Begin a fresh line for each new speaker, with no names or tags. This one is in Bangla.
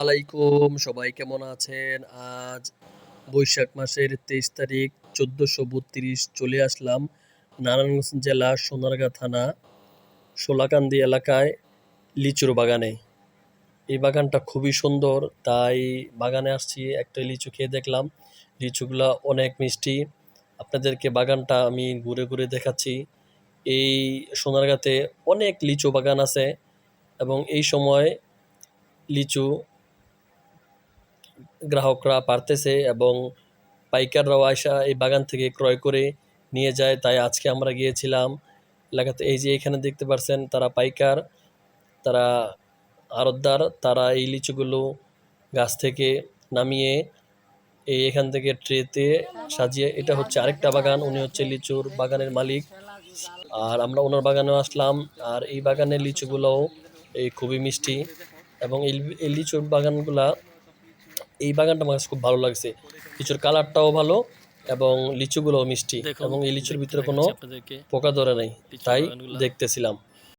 আলাইকুম, সবাই কেমন আছেন? আজ বৈশাখ মাসের তেইশ তারিখ, চোদ্দোশো বত্রিশ চলে আসলাম নারায়ণগঞ্জ জেলা সোনারগাঁ থানা, সোলাকান্দি এলাকায় লিচুর বাগানে। এই বাগানটা খুবই সুন্দর, তাই বাগানে আসছি, একটা লিচু খেয়ে দেখলাম। লিচুগুলা অনেক মিষ্টি। আপনাদেরকে বাগানটা আমি ঘুরে ঘুরে দেখাচ্ছি। এই সোনারগাঁতে অনেক লিচু বাগান আছে এবং এই সময় লিচু গ্রাহকরা পারতেছে এবং পাইকাররাও আসা এই বাগান থেকে ক্রয় করে নিয়ে যায়। তাই আজকে আমরা গিয়েছিলাম এলাকাতে। এই যে এখানে দেখতে পাচ্ছেন তারা পাইকার, তারা আড়তদার, তারা এই লিচুগুলো গাছ থেকে নামিয়ে এই এখান থেকে ট্রেতে সাজিয়ে, এটা হচ্ছে আরেকটা বাগান, উনি হচ্ছে লিচুর বাগানের মালিক। আর আমরা ওনার বাগানেও আসলাম আর এই বাগানের লিচুগুলোও এই খুবই মিষ্টি এবং এই লিচুর বাগানগুলা এই বাগানটা আমার খুব ভালো লাগছে। লিচুর কালারটাও ভালো এবং লিচুগুলোও মিষ্টি এবং এই লিচুর ভিতরে কোনো পোকা ধরে নাই তাই দেখতেছিলাম।